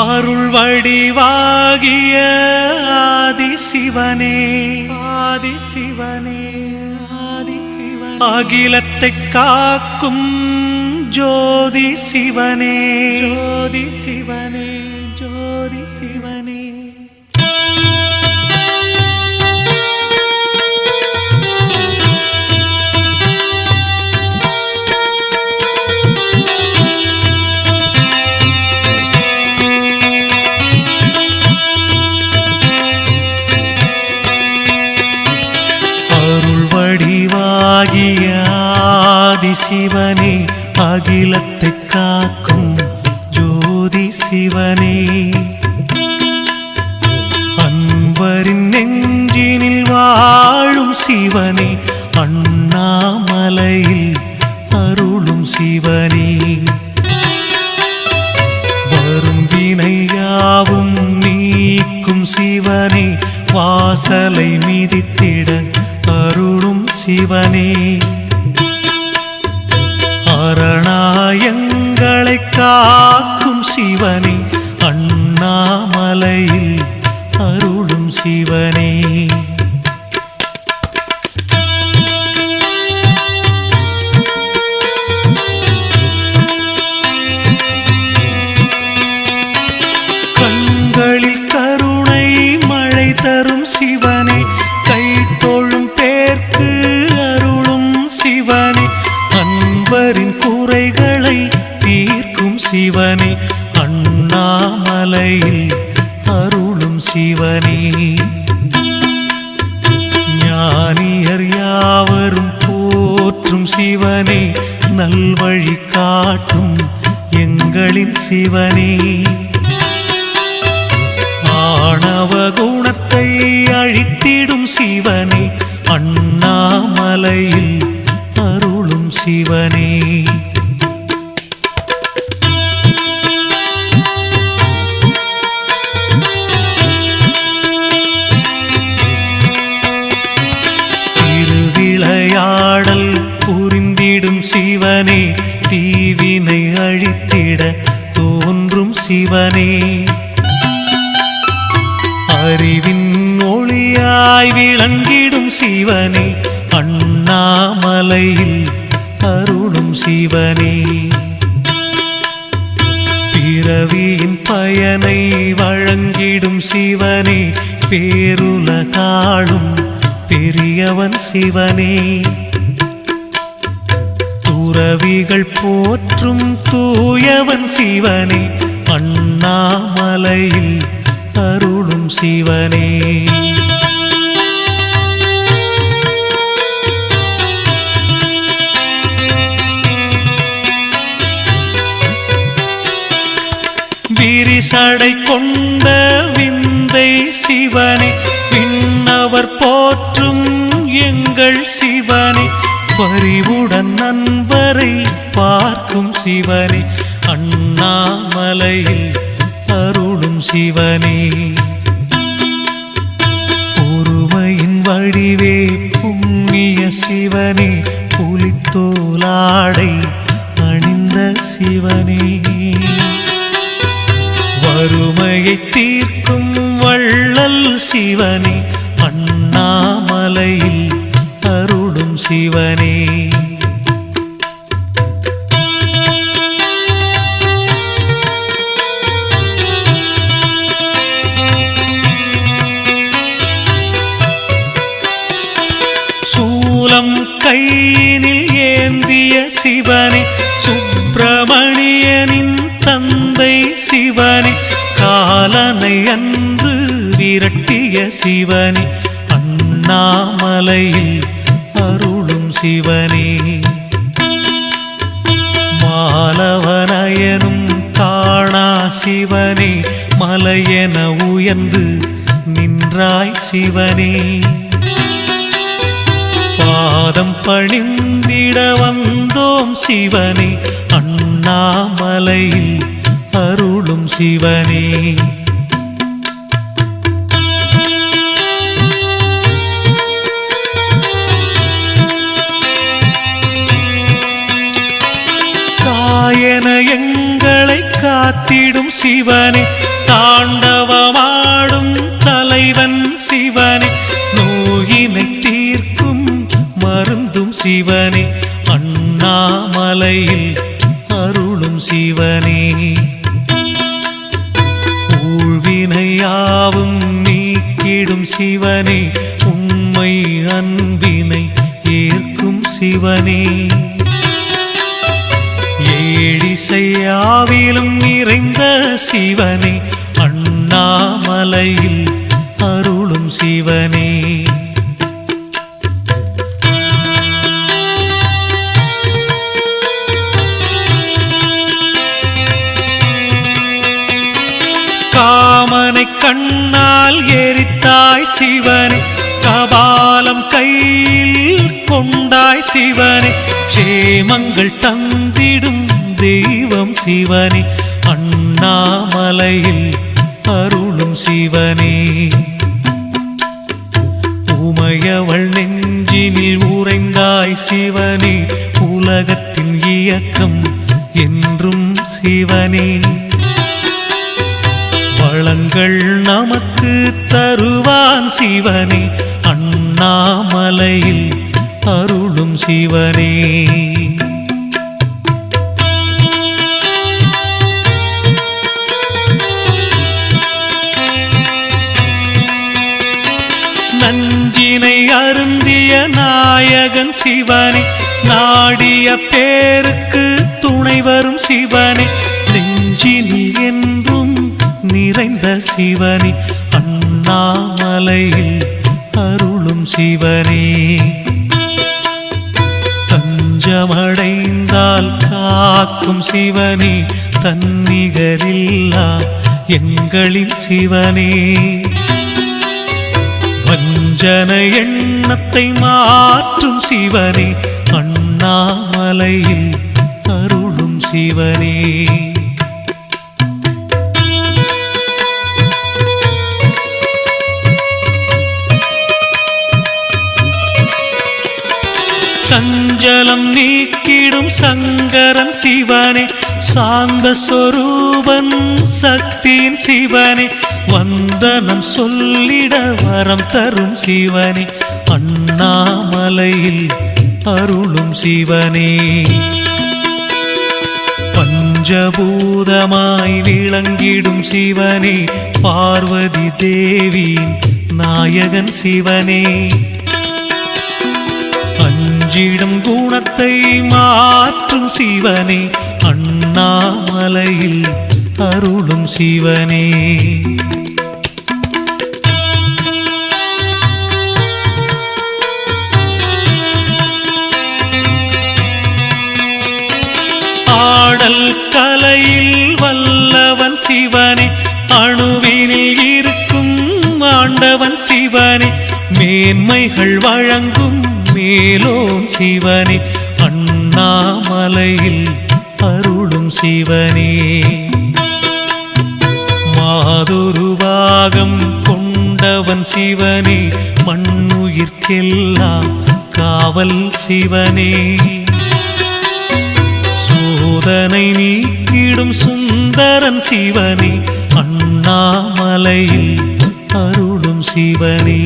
அருள் வடிவாகிய ஆதி சிவனே ஆதி சிவனே ஆதி சிவனே அகிலத்தை காக்கும் ஜோதி சிவனே ஜோதி சிவனே சிவனே அகிலத்தை காக்கும் ஜோதி சிவனே. அன்பரின் நெஞ்சினில் வாழும் சிவனே அண்ணாமலையில் அருளும் சிவனே. வரும் வினையாவும் நீக்கும் சிவனே வாசலை மிதித்திட அருளும் சிவனே. தரும் சிவ. அண்ணாமலையில் அருளும் சிவனே. திருவிளையாடல் புரிந்திடும் சிவனே தீவினை அழித்திட தோன்றும் சிவனே. அறிவின் ஒளியாய் விளங்கிடும் சிவனே சிவனே. பிறவியின் பயனை வழங்கிடும் சிவனே. பேருல காணும் பெரியவன் சிவனே. துறவிகள் போற்றும் தூயவன் சிவனே. அண்ணாமலையில் அருளும் சிவனே. விரிசடை கொண்ட விந்தை சிவனே விண்ணவர் போற்றும் எங்கள் சிவனே. பறிவுடன் நண்பரை பார்க்கும் சிவனே அண்ணாமலையில் அருளும் சிவனே. பொறுமையின் வடிவே புண்ணிய சிவனே புலித்தோலாடை அணிந்த சிவனே. வறுமையை தீர்க்கும் வள்ளல் சிவனே அண்ணாமலையில் அருளும் சிவனே. அன்னை அன்று விரட்டிய சிவனே அண்ணாமலையில் அருளும் சிவனே. மாலவனயனும் காணா சிவனே மலையென உயர்ந்து நின்றாய் சிவனே. பாதம் பணிந்திட வந்தோம் சிவனே அண்ணாமலையில் அருளும் சிவனே. சிவனே தாண்டவமாடும் தலைவன் சிவனே நோயினை தீர்க்கும் மருந்தும் சிவனே அண்ணாமலையில் அருளும் சிவனே. ஊழ்வினையாவும் நீக்கிடும் சிவனே உண்மை அன்பினை ஏற்கும் சிவனே. ஏழிசையாவிலும் நிறைந்த சிவனே அண்ணாமலையில் அருளும் சிவனே. காமனை கண்ணால் எரித்தாய் சிவனே கபாலம் கையில் கொண்டாய் சிவனே. சேமங்கள் தந்திடும் தெய்வம் சிவனே. அண்ணாமலையில் அருளும் சிவனே. உமையவள் நெஞ்சினில் உறைந்தாய் சிவனே உலகத்தின் இயக்கம் என்றும் சிவனே. வளங்கள் நமக்கு தருவான் சிவனே அண்ணாமலையில் அருளும் சிவனே. சிவனே நாடிய பேருக்கு துணை வரும் சிவனே நெஞ்சினில் என்றும் நிறைந்த சிவனே அண்ணாமலையில் அருளும் சிவனே. தஞ்சமடைந்தால் காக்கும் சிவனே தன்னிகரில்லா எங்களின் சிவனே. வஞ்சன எண்ணத்தை மாற்ற அருளும் சிவனே அண்ணாமலையில் அருளும் சிவனே. சஞ்சலம் நீக்கிடும் சங்கரன் சிவனே சாந்த சொரூபன் சக்தியின் சிவனே வந்தனம் சொல்லிட வரம் தரும் சிவனே. அண்ணாமலையில் அருளும் சிவனே. பஞ்சபூதமாய் விளங்கிடும் சிவனே பார்வதி தேவி நாயகன் சிவனே. அஞ்சிடும் குணத்தை மாற்றும் சிவனே அண்ணாமலையில் அருளும் சிவனே. பாடல் கலையில் வல்லவன் சிவனே அணுவினில் இருக்கும் ஆண்டவன் சிவனே மேன்மைகள் வழங்கும் மேலோன் சிவனே அண்ணாமலையில் அருளும் சிவனே. மாதுருவாகம் கொண்டவன் சிவனே மண்ணுயிர்க்கெல்லாம் காவல் சிவனே. சோதனை நீக்கிடும் சுந்தரன் சிவனே அண்ணாமலையில் அருளும் சிவனே.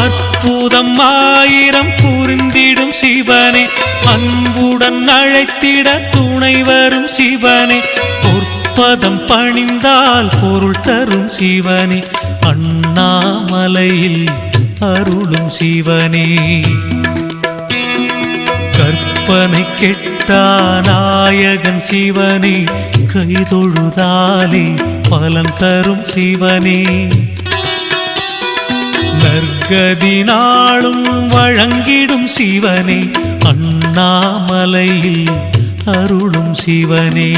அற்புதம் ஆயிரம் புரிந்திடும் சிவனே அன்புடன் அழைத்திட துணை வரும் சிவனே. பொற்பதம் பணிந்தால் பொருள் தரும் சிவனே. அண்ணாமலையில் அருளும் சிவனே. கற்பனை கெட்டா நாயகன் சிவனே. கைதொழுதாலே பலன் தரும் சிவனே. நற்கதி நாளும் வழங்கிடும் சிவனே. அண்ணாமலையில் அருளும் சிவனே.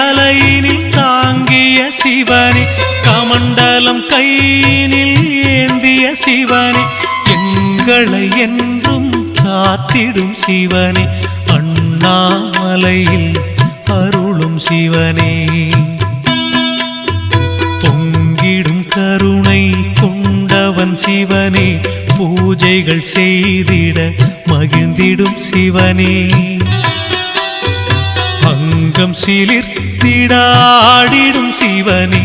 தலையினில் தாங்கிய சிவனே கமண்டலம் கையினில் ஏந்திய சிவனே எங்களை என்றும் காத்திடும் சிவனே அண்ணாமலையில் அருளும் சிவனே. பொங்கிடும் கருணை கொண்டவன் சிவனே பூஜைகள் செய்திட மகிழ்ந்திடும் சிவனே. அங்கம் சிலிர்த்திடாடிடும் சிவனே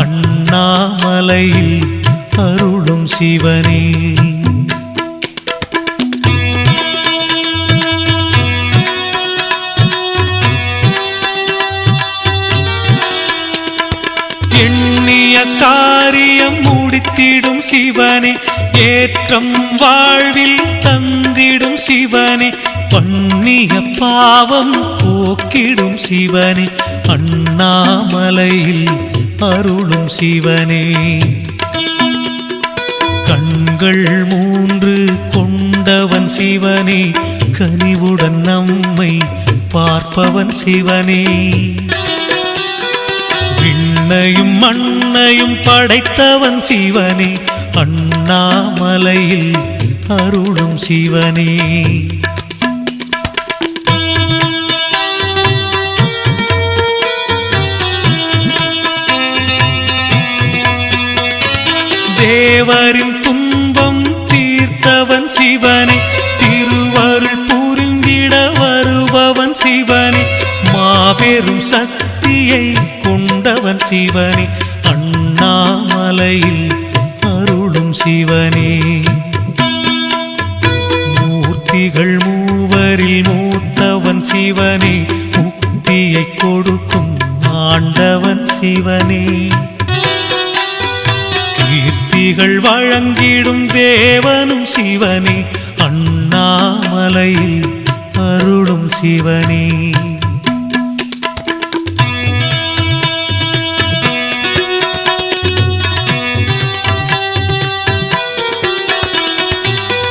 அண்ணாமலையில் அருளும் சிவனே. எண்ணிய காரியம் முடித்திடும் சிவனே ஏற்றம் வாழ்வில் தந்திடும் சிவனே பண்ணிய பாவம் போக்கிடும் சிவனே. அண்ணாமலையில் அருளும் சிவனே. கண்கள் மூன்று கொண்டவன் சிவனே கனிவுடன் நம்மை பார்ப்பவன் சிவனே. விண்ணையும் மண்ணையும் படைத்தவன் சிவனே அண்ணாமலையில் அருளும் சிவனே. தேவரின் துன்பம் தீர்த்தவன் சிவனே. திருவருள் புரிந்திட வருபவன் சிவனே. மாபெரும் சக்தியை கொண்டவன் சிவனே. அண்ணாமலையில் அருளும் சிவனே. மூர்த்திகள் மூவரில் மூத்தவன் சிவனே. முக்தியை கொடுக்கும் ஆண்டவன் சிவனே. கீர்த்திகள் வழங்கிடும் தேவனும் சிவனே. அண்ணாமலையில் அருளும் சிவனே.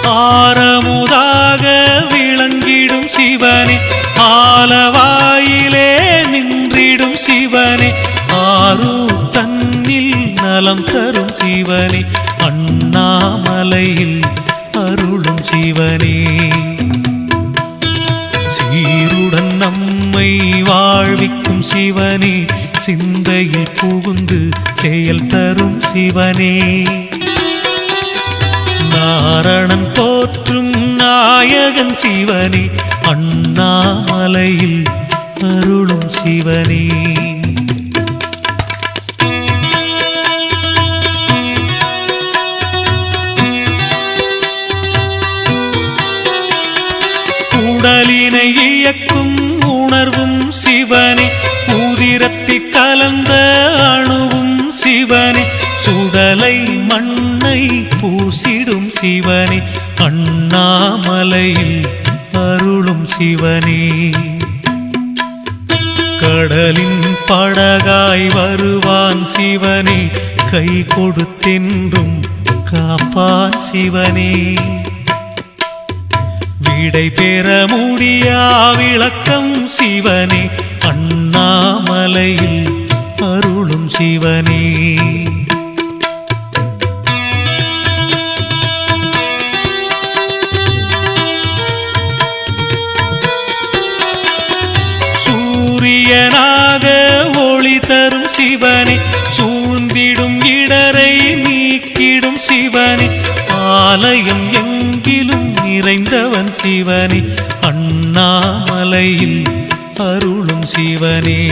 ஆரமுதாக விளங்கிடும் சிவனே. ஆலவாயிலே நின்றிடும் சிவனே. நலம் தரும் சிவனே அண்ணாமலையில் அருளும் சிவனே சீருடன் நம்மை வாழ்விக்கும் சிவனே சிந்தையில் புகுந்து செயல் தரும் சிவனே நாரணன் போற்றும் நாயகன் சிவனே அண்ணாமலையில் அருளும் சிவனே சிவனே அண்ணாமலையில் அருளும் சிவனே. கடலின் படகாய் வருவான் சிவனே கை கொடுத்தென்றும் காப்பான் சிவனே. விடை பெற முடியா விளக்கம் சிவனே அண்ணாமலையில் அருளும் சிவனே. நிறைந்தவன் சிவனே அண்ணாமலையில் அருளும் சிவனே.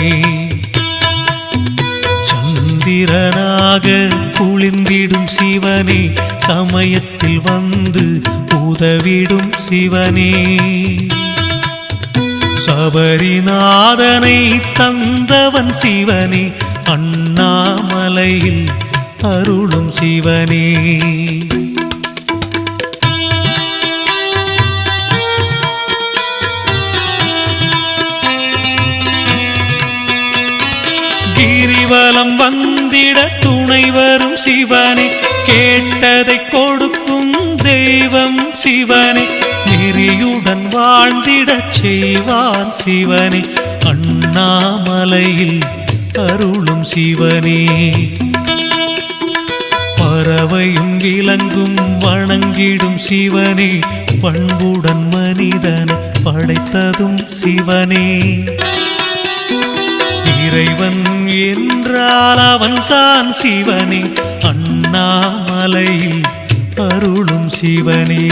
சந்திரனாக குளிர்ந்திடும் சிவனே சமயத்தில் வந்து உதவிடும் சிவனே. சபரிநாதனை தந்தவன் சிவனே அண்ணாமலையில் அருளும் சிவனே. கிரிவலம் வந்திட துணை வரும் சிவனே கேட்டதை கொடுக்கும் தெய்வம் சிவனே நெறியுடன் வாழ்ந்திட செய்வான் சிவனே அண்ணாமலையில் அருளும் சிவனே. பறவையும் விலங்கும் வணங்கிடும் சிவனே பண்புடன் மனிதன் படைத்ததும் சிவனே. இறைவன் என்றால் அவன் தான் சிவனே. அண்ணாமலையில் அருளும் சிவனே.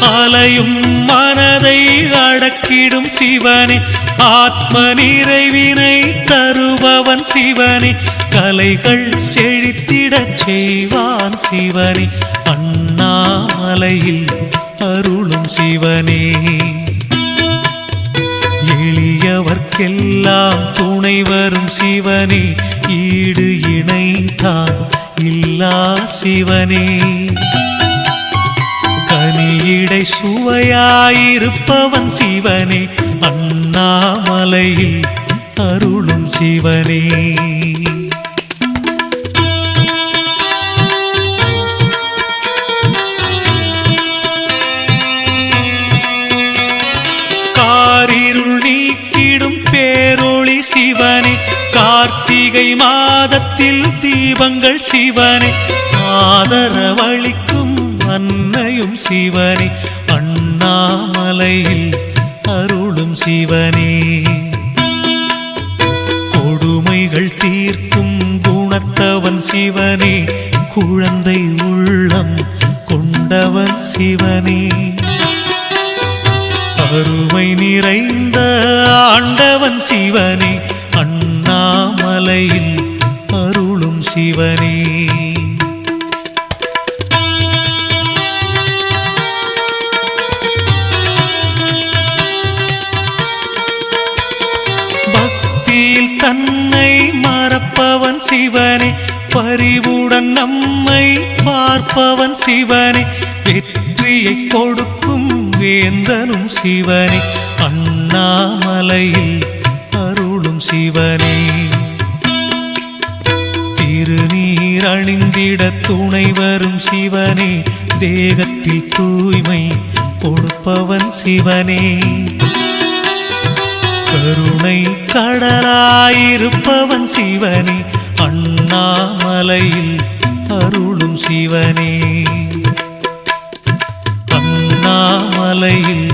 அலையும் மனதை அடக்கிடும் சிவனே. ஆத்ம நிறைவினை தருபவன் சிவனே. கலைகள் செழித்திடச் செய்வான் சிவனே. அண்ணாமலையில் அருளும் சிவனே. எளியவர்க்கெல்லாம் துணை வரும் சிவனே. ஈடு இணைதான் இல்லா சிவனே. கனியிடை சுவையாயிருப்பவன் சிவனே. அண்ணாமலையில் அருளும் சிவனே. தீபங்கள் சிவனே ஆதரவளிக்கும் அன்னையும் சிவனே அண்ணாமலையில் அருளும் சிவனே. கொடுமைகள் தீர்க்கும் குணத்தவன் சிவனே குழந்தை உள்ளம் கொண்டவன் சிவனே. அருமை நிறைந்த ஆண்டவன் சிவனே அருளும் பக்தியில் தன்னை மறப்பவன் சிவனே பரிவுடன் நம்மை பார்ப்பவன் சிவனே வெற்றியை கொடுக்கும் வேந்தனும் சிவனே அண்ணாமலையில் அருளும் சிவனே. திருநீர் அணிந்திட துணை வரும் சிவனே தேகத்தில் தூய்மை கொடுப்பவன் சிவனே. கருணை கடலாயிருப்பவன் சிவனே அண்ணாமலையில் அருளும் சிவனே. அண்ணாமலையில்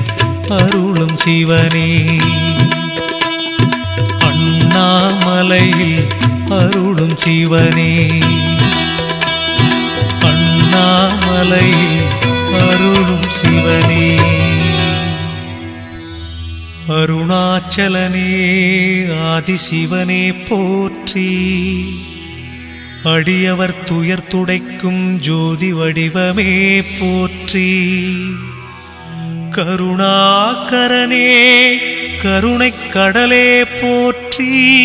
அருளும் சிவனே. அண்ணாமலையில் அருளும் சிவனே. அண்ணாமலையில் அருளும் சிவனே. அருணாச்சலனே ஆதிசிவனே போற்றி. அடியவர் துயர் துடைக்கும் ஜோதி வடிவமே போற்றி. கருணாகரனே கருணைக் கடலே போற்றி.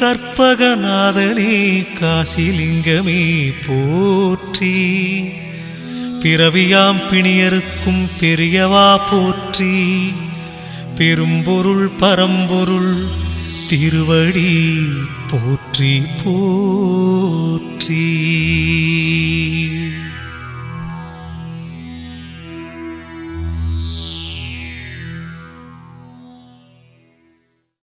கற்பகநாதனே காசிலிங்கமே போற்றி. பிறவியாம் பிணியருக்கும் பெரியவா போற்றி. பெரும்பொருள் பரம்பொருள் திருவடி போற்றி போற்றி.